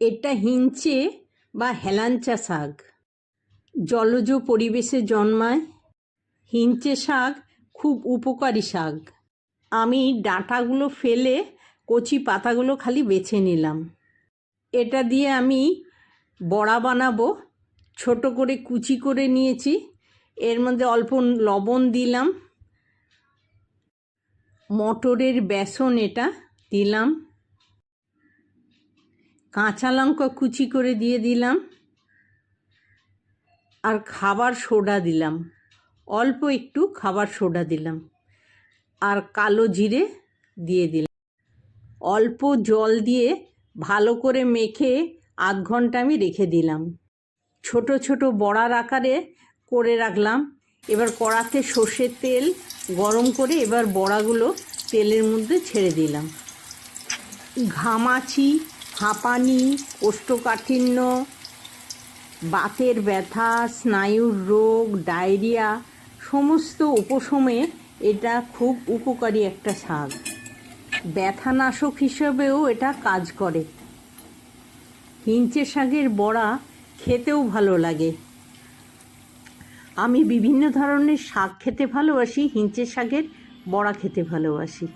এটা হিঞ্চে বা হেলাঞ্চা শাক। জলজ পরিবেশে জন্মায় হিঞ্চে শাক, খুব উপকারী শাক। আমি ডাঁটাগুলো ফেলে কচি পাতাগুলো খালি বেছে নিলাম। এটা দিয়ে আমি বড়া বানাবো, ছোট করে কুচি করে নিয়েছি। এর মধ্যে অল্প লবণ দিলাম। মটরের বেসন এটা দিলাম। কাঁচা লঙ্কা কুচি করে দিয়ে দিলাম আর খাবার সোডা দিলাম। অল্প একটু খাবার সোডা দিলাম আর কালো জিরে দিয়ে দিলাম। অল্প জল দিয়ে ভালো করে মেখে আধ ঘণ্টা আমি রেখে দিলাম। ছোট ছোট বড়ার আকারে করে রাখলাম। এবার কড়াতে সর্ষের তেল গরম করে এবার বড়াগুলো তেলের মধ্যে ছেড়ে দিলাম। ঘামাচি হাঁপানি, কোষ্ঠকাঠিন্য, বাতের ব্যথা, স্নায়ুর রোগ, ডায়রিয়া, সমস্ত উপশমে এটা খুব উপকারী একটা শাক ব্যথানাশক হিসেবেও এটা কাজ করে। হিঞ্চে শাকের বড়া খেতেও ভালো লাগে। আমি বিভিন্ন ধরনের শাক খেতে ভালোবাসি, হিঞ্চে শাকের বড়া খেতে ভালোবাসি।